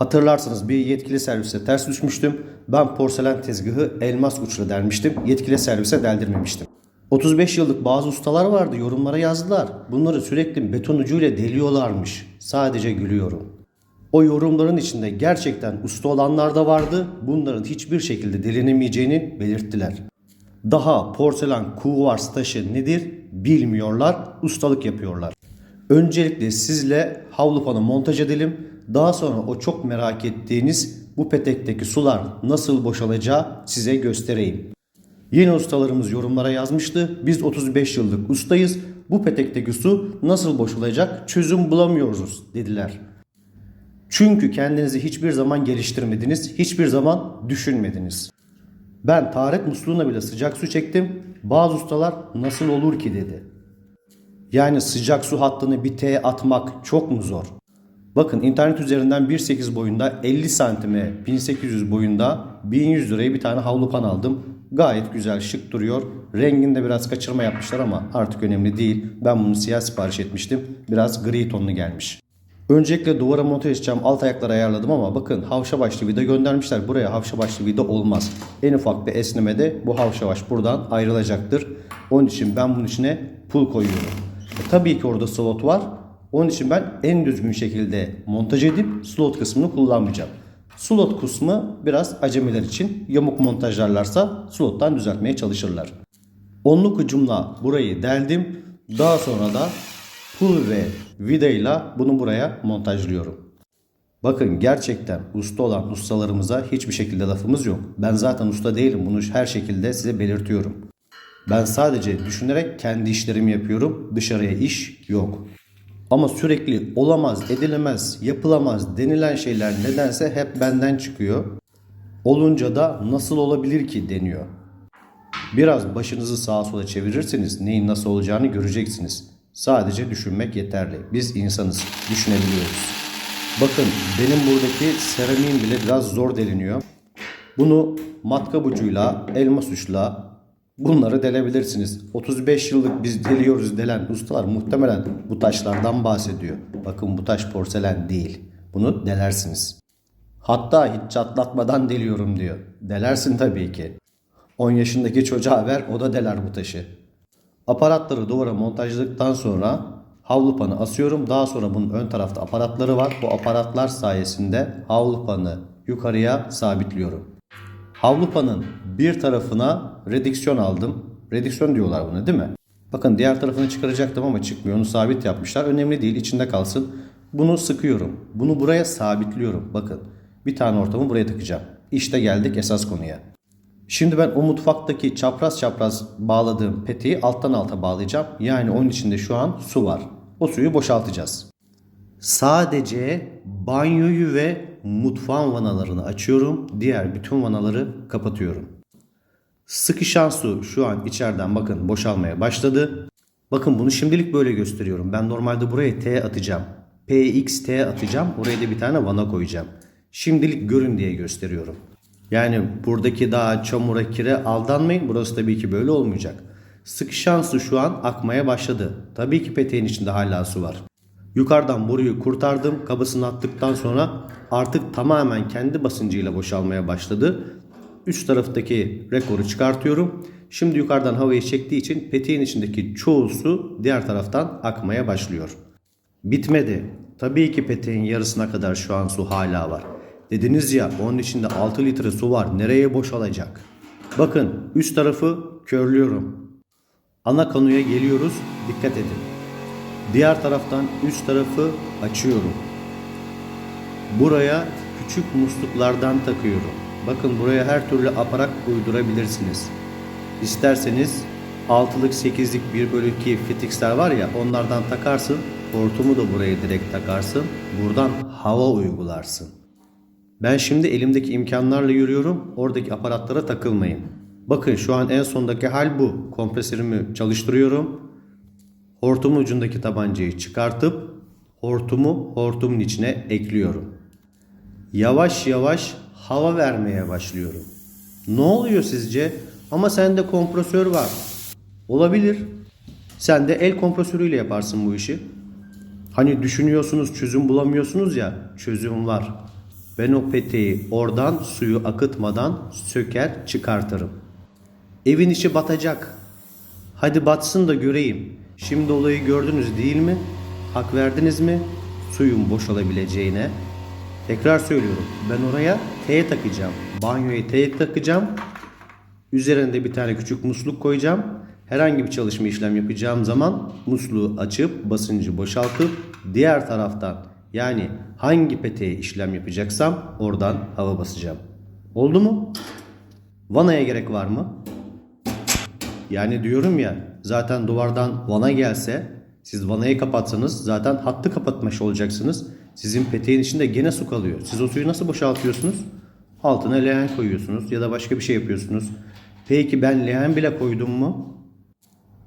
Hatırlarsınız bir yetkili servise ters düşmüştüm. Ben porselen tezgahı elmas uçlu dermiştim. Yetkili servise deldirmemiştim. 35 yıllık bazı ustalar vardı yorumlara yazdılar. Bunları sürekli beton ucuyla deliyorlarmış. Sadece gülüyorum. O yorumların içinde gerçekten usta olanlar da vardı. Bunların hiçbir şekilde delinemeyeceğini belirttiler. Daha porselen kuvars taşı nedir bilmiyorlar, ustalık yapıyorlar. Öncelikle sizle havlu panı montaj edelim. Daha sonra o çok merak ettiğiniz bu petekteki sular nasıl boşalacağı size göstereyim. Yeni ustalarımız yorumlara yazmıştı. Biz 35 yıllık ustayız. Bu petekteki su nasıl boşalacak çözüm bulamıyoruz dediler. Çünkü kendinizi hiçbir zaman geliştirmediniz, hiçbir zaman düşünmediniz. Ben taharet musluğuna bile sıcak su çektim. Bazı ustalar nasıl olur ki dedi. Yani sıcak su hattını bir T'ye atmak çok mu zor? Bakın internet üzerinden 1.8 boyunda 50 santime 1800 boyunda 1100 liraya bir tane havlu pan aldım. Gayet güzel şık duruyor. Renginde biraz kaçırma yapmışlar ama artık önemli değil. Ben bunu siyah sipariş etmiştim. Biraz gri tonlu gelmiş. Öncelikle duvara monte edeceğim alt ayakları ayarladım ama bakın havşa başlı vida göndermişler. Buraya havşa başlı vida olmaz. En ufak bir esnemede bu havşa baş buradan ayrılacaktır. Onun için ben bunun içine pul koyuyorum. E, tabii ki orada slot var. Onun için ben en düzgün şekilde montaj edip slot kısmını kullanmayacağım. Slot kısmı biraz acemiler için yamuk montajlarlarsa slottan düzeltmeye çalışırlar. Onluk ucumla burayı deldim. Daha sonra da pul ve vidayla bunu buraya montajlıyorum. Bakın gerçekten usta olan ustalarımıza hiçbir şekilde lafımız yok. Ben zaten usta değilim bunu her şekilde size belirtiyorum. Ben sadece düşünerek kendi işlerimi yapıyorum. Dışarıya iş yok. Ama sürekli olamaz, edilemez, yapılamaz denilen şeyler nedense hep benden çıkıyor. Olunca da nasıl olabilir ki deniyor. Biraz başınızı sağa sola çevirirseniz neyin nasıl olacağını göreceksiniz. Sadece düşünmek yeterli. Biz insanız, düşünebiliyoruz. Bakın benim buradaki seramiğim bile biraz zor deliniyor. Bunu matkap ucuyla, elmas uçla bunları delebilirsiniz. 35 yıllık biz deliyoruz delen ustalar muhtemelen bu taşlardan bahsediyor. Bakın bu taş porselen değil. Bunu delersiniz. Hatta hiç çatlatmadan deliyorum diyor. Delersin tabii ki. 10 yaşındaki çocuğa ver o da deler bu taşı. Aparatları duvara montajladıktan sonra havlu panı asıyorum. Daha sonra bunun ön tarafta aparatları var. Bu aparatlar sayesinde havlu panı yukarıya sabitliyorum. Havlu panın bir tarafına redüksiyon aldım. Redüksiyon diyorlar buna değil mi? Bakın diğer tarafını çıkaracaktım ama çıkmıyor. Onu sabit yapmışlar. Önemli değil içinde kalsın. Bunu sıkıyorum. Bunu buraya sabitliyorum. Bakın bir tane ortamı buraya takacağım. İşte geldik esas konuya. Şimdi ben o mutfaktaki çapraz çapraz bağladığım peteği alttan alta bağlayacağım. Yani onun içinde şu an su var. O suyu boşaltacağız. Sadece banyoyu ve mutfağın vanalarını açıyorum. Diğer bütün vanaları kapatıyorum. Sıkışan su şu an içeriden bakın boşalmaya başladı. Bakın bunu şimdilik böyle gösteriyorum. Ben normalde buraya T atacağım. PXT atacağım. Oraya da bir tane vana koyacağım. Şimdilik görün diye gösteriyorum. Yani buradaki daha çamura kire aldanmayın. Burası tabii ki böyle olmayacak. Sıkışan su şu an akmaya başladı. Tabii ki peteğin içinde hala su var. Yukarıdan boruyu kurtardım. Kabısını attıktan sonra artık tamamen kendi basıncıyla boşalmaya başladı. Üst taraftaki rekoru çıkartıyorum. Şimdi yukarıdan havayı çektiği için peteğin içindeki çoğu su diğer taraftan akmaya başlıyor. Bitmedi. Tabii ki peteğin yarısına kadar şu an su hala var. Dediniz ya onun içinde 6 litre su var. Nereye boşalacak? Bakın üst tarafı körlüyorum. Ana kanuya geliyoruz. Dikkat edin. Diğer taraftan üst tarafı açıyorum. Buraya küçük musluklardan takıyorum. Bakın buraya her türlü aparat uydurabilirsiniz. İsterseniz 6'lık 8'lik 1 bölü 2 fitixler var ya onlardan takarsın. Hortumu da buraya direkt takarsın. Buradan hava uygularsın. Ben şimdi elimdeki imkanlarla yürüyorum. Oradaki aparatlara takılmayın. Bakın şu an en sondaki hal bu. Kompresörümü çalıştırıyorum. Hortumun ucundaki tabancayı çıkartıp hortumu hortumun içine ekliyorum. Yavaş yavaş hava vermeye başlıyorum. Ne oluyor sizce? Ama sende kompresör var. Olabilir. Sen de el kompresörüyle yaparsın bu işi. Hani düşünüyorsunuz çözüm bulamıyorsunuz ya çözüm var. Ben o peteği oradan suyu akıtmadan söker çıkartırım. Evin içi batacak. Hadi batsın da göreyim. Şimdi olayı gördünüz değil mi? Hak verdiniz mi? Suyun boşalabileceğine. Tekrar söylüyorum. Ben oraya T takacağım. Banyoya T takacağım. Üzerinde bir tane küçük musluk koyacağım. Herhangi bir çalışma işlem yapacağım zaman musluğu açıp basıncı boşaltıp diğer taraftan yani hangi peteğe işlem yapacaksam oradan hava basacağım. Oldu mu? Vanaya gerek var mı? Yani diyorum ya zaten duvardan vana gelse siz vanayı kapatsanız zaten hattı kapatmış olacaksınız. Sizin peteğin içinde gene su kalıyor. Siz o suyu nasıl boşaltıyorsunuz? Altına leğen koyuyorsunuz ya da başka bir şey yapıyorsunuz. Peki ben leğen bile koydum mu?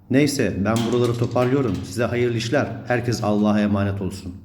Neyse ben buraları toparlıyorum. Size hayırlı işler. Herkes Allah'a emanet olsun.